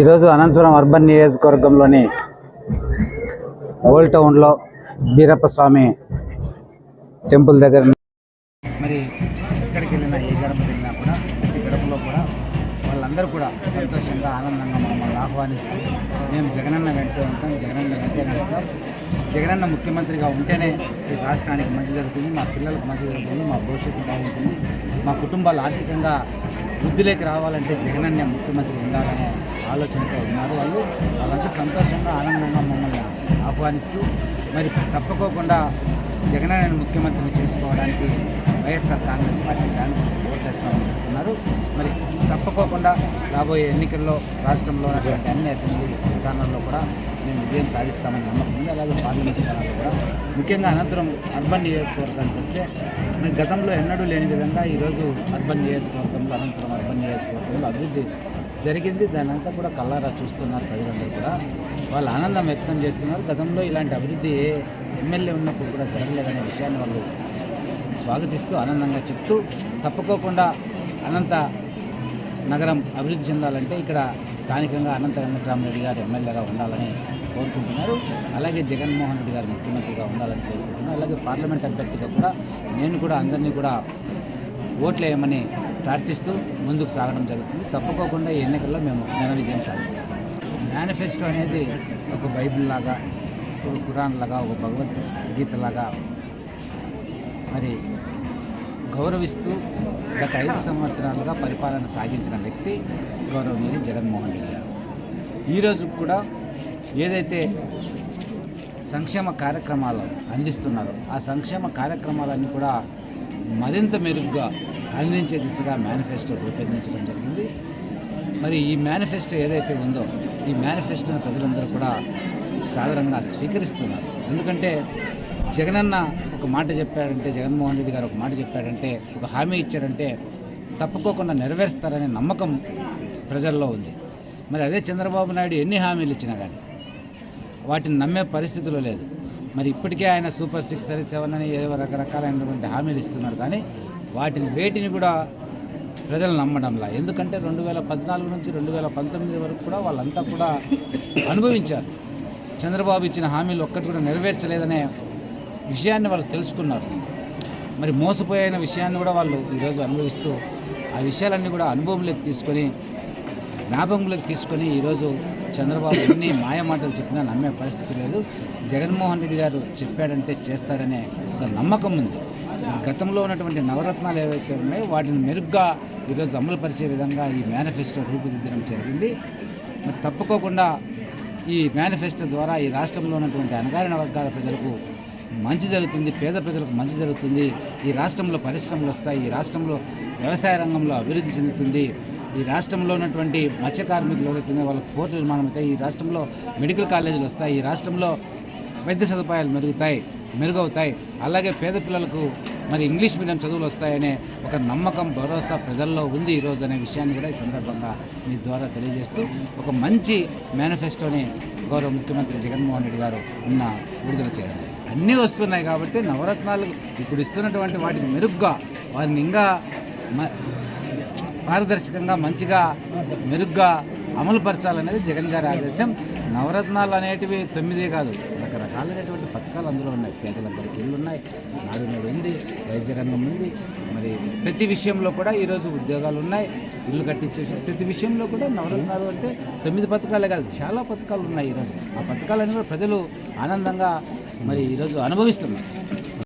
ఈరోజు అనంతపురం అర్బన్ నియోజకవర్గంలోని ఓల్డ్ టౌన్లో బీరప్ప స్వామి టెంపుల్ దగ్గర మరి ఎక్కడికి వెళ్ళినా ఏ గడప వెళ్ళినా కూడా ప్రతి గడపలో కూడా వాళ్ళందరూ కూడా సంతోషంగా ఆనందంగా మమ్మల్ని ఆహ్వానిస్తూ మేము జగనన్న వెంట ఉంటాం జగనన్న వెంటే నడుస్తాం. జగనన్న ముఖ్యమంత్రిగా ఉంటేనే ఈ రాష్ట్రానికి మంచి జరుగుతుంది మా పిల్లలకు మంచి జరుగుతుంది మా భవిష్యత్తు బాగుంటుంది. మా కుటుంబాలు ఆర్థికంగా వృద్ధిలోకి రావాలంటే జగనన్న ముఖ్యమంత్రి ఉండాలనే ఆలోచనతో ఉన్నారు వాళ్ళు. వాళ్ళంతా సంతోషంగా ఆనందంగా మమ్మల్ని ఆహ్వానిస్తూ మరి తప్పుకోకుండా జగనన్న ముఖ్యమంత్రిని చేసుకోవడానికి వైఎస్ఆర్ కాంగ్రెస్ పార్టీ ఫ్యాన్ ఓటేస్తామని చెప్తున్నారు. మరి తప్పకోకుండా రాబోయే ఎన్నికల్లో రాష్ట్రంలో ఉన్నటువంటి అన్ని అసెంబ్లీ స్థానాల్లో కూడా మేము విజయం సాధిస్తామని నమ్మకం ఉంది. అలాగే పార్లమెంట్ కూడా. ముఖ్యంగా అనంతరం అర్బన్ నియోజకవర్గానికి వస్తే మరి గతంలో ఎన్నడూ లేని విధంగా ఈరోజు అర్బన్ నియోజకవర్గంలో అనంతరం అర్బన్ నియోజకవర్గంలో అభివృద్ధి జరిగింది. దాని అంతా కూడా కల్లారా చూస్తున్నారు ప్రజలందరూ కూడా. వాళ్ళు ఆనందం వ్యక్తం చేస్తున్నారు. గతంలో ఇలాంటి అభివృద్ధి ఏ ఎమ్మెల్యే ఉన్నప్పుడు కూడా జరగలేదనే విషయాన్ని వాళ్ళు స్వాగతిస్తూ ఆనందంగా చెప్తూ తప్పుకోకుండా అనంత నగరం అభివృద్ధి చెందాలంటే ఇక్కడ స్థానికంగా అనంత వెంకటరామరెడ్డి గారు ఎమ్మెల్యేగా ఉండాలని కోరుకుంటున్నారు. అలాగే జగన్మోహన్ రెడ్డి గారు ముఖ్యమంత్రిగా ఉండాలని కోరుకుంటున్నారు. అలాగే పార్లమెంట్ అభ్యర్థిగా కూడా నేను కూడా అందరినీ కూడా ఓట్లు వేయమని ప్రార్థిస్తూ ముందుకు సాగడం జరుగుతుంది. తప్పుకోకుండా ఈ ఎన్నికల్లో మేము ఘన విజయం సాధిస్తాం. మేనిఫెస్టో అనేది ఒక బైబిల్ లాగా ఒక కురాన్ లాగా ఒక భగవద్గీత లాగా మరి గౌరవిస్తూ గత ఐదు సంవత్సరాలుగా పరిపాలన సాగించిన వ్యక్తి గౌరవనీయులు జగన్మోహన్ రెడ్డి గారు. ఈరోజు కూడా ఏదైతే సంక్షేమ కార్యక్రమాలు అందిస్తున్నారో ఆ సంక్షేమ కార్యక్రమాలన్నీ కూడా మరింత మెరుగ్గా అందించే దిశగా మేనిఫెస్టో రూపొందించడం జరిగింది. మరి ఈ మేనిఫెస్టో ఏదైతే ఉందో ఈ మేనిఫెస్టోని ప్రజలందరూ కూడా సాధారణంగా స్వీకరిస్తున్నారు. ఎందుకంటే జగనన్న ఒక మాట చెప్పాడంటే జగన్మోహన్ రెడ్డి గారు ఒక మాట చెప్పాడంటే ఒక హామీ ఇచ్చాడంటే తప్పుకోకుండా నెరవేరుస్తారనే నమ్మకం ప్రజల్లో ఉంది. మరి అదే చంద్రబాబు నాయుడు ఎన్ని హామీలు ఇచ్చినా కానీ వాటిని నమ్మే పరిస్థితిలో లేదు. మరి ఇప్పటికే ఆయన సూపర్ సిక్స్ అని సెవెన్ అని ఏదో రకరకాలైనటువంటి హామీలు ఇస్తున్నారు. కానీ వాటిని వేటిని కూడా ప్రజలు నమ్మడంలా. ఎందుకంటే రెండు వేల పద్నాలుగు నుంచి రెండు వేల పంతొమ్మిది వరకు కూడా వాళ్ళంతా కూడా అనుభవించారు. చంద్రబాబు ఇచ్చిన హామీలు ఒక్కటి కూడా నెరవేర్చలేదనే విషయాన్ని వాళ్ళు తెలుసుకున్నారు. మరి మోసపోయిన విషయాన్ని కూడా వాళ్ళు ఈరోజు అనుభవిస్తూ ఆ విషయాలన్నీ కూడా అనుభవంలోకి తీసుకొని జ్ఞాపకంలోకి తీసుకొని ఈరోజు చంద్రబాబు ఎన్ని మాయమాటలు చెప్పినా నమ్మే పరిస్థితి లేదు. జగన్మోహన్ రెడ్డి గారు చెప్పాడంటే చేస్తాడనే ఒక నమ్మకం ఉంది. గతంలో ఉన్నటువంటి నవరత్నాలు ఏవైతే ఉన్నాయో వాటిని మెరుగ్గా ఈరోజు అమలుపరిచే విధంగా ఈ మేనిఫెస్టో రూపుదిద్దడం జరిగింది. మరి తప్పుకోకుండా ఈ మేనిఫెస్టో ద్వారా ఈ రాష్ట్రంలో ఉన్నటువంటి అణగారిన వర్గాల ప్రజలకు మంచి జరుగుతుంది పేద ప్రజలకు మంచి జరుగుతుంది. ఈ రాష్ట్రంలో పరిశ్రమలు వస్తాయి ఈ రాష్ట్రంలో వ్యవసాయ రంగంలో అభివృద్ధి చెందుతుంది. ఈ రాష్ట్రంలో ఉన్నటువంటి మత్స్య కార్మికులు ఎవరైతే వాళ్ళకి పోర్టు నిర్మాణం అవుతాయి ఈ రాష్ట్రంలో మెడికల్ కాలేజీలు వస్తాయి. ఈ రాష్ట్రంలో వైద్య సదుపాయాలు మెరుగుతాయి మెరుగవుతాయి. అలాగే పేద పిల్లలకు మరి ఇంగ్లీష్ మీడియం చదువులు వస్తాయనే ఒక నమ్మకం భరోసా ప్రజల్లో ఉంది ఈరోజు అనే విషయాన్ని కూడా ఈ సందర్భంగా మీ ద్వారా తెలియజేస్తూ ఒక మంచి మేనిఫెస్టోని గౌరవ ముఖ్యమంత్రి జగన్మోహన్ రెడ్డి గారు నిన్న విడుదల చేయడం అన్నీ వస్తున్నాయి కాబట్టి నవరత్నాలు ఇప్పుడు ఇస్తున్నటువంటి వాటికి మెరుగ్గా వారిని ఇంకా మ- పారదర్శకంగా మంచిగా మెరుగ్గా అమలు పరచాలనేది జగన్ గారి ఆదేశం. నవరత్నాలు అనేటివి తొమ్మిదే కాదు రకరకాలైనటువంటి పథకాలు అందులో ఉన్నాయి. పేదలందరికీ ఇల్లు ఉన్నాయి నాడు నేడు ఉంది వైద్య రంగం ఉంది. మరి ప్రతి విషయంలో కూడా ఈరోజు ఉద్యోగాలు ఉన్నాయి. ఇల్లు కట్టించేసి ప్రతి విషయంలో కూడా నవరత్నాలు అంటే తొమ్మిది పథకాలే కాదు చాలా పథకాలు ఉన్నాయి ఈరోజు ఆ పథకాలన్నీ కూడా ప్రజలు ఆనందంగా మరి ఈరోజు అనుభవిస్తున్నారు.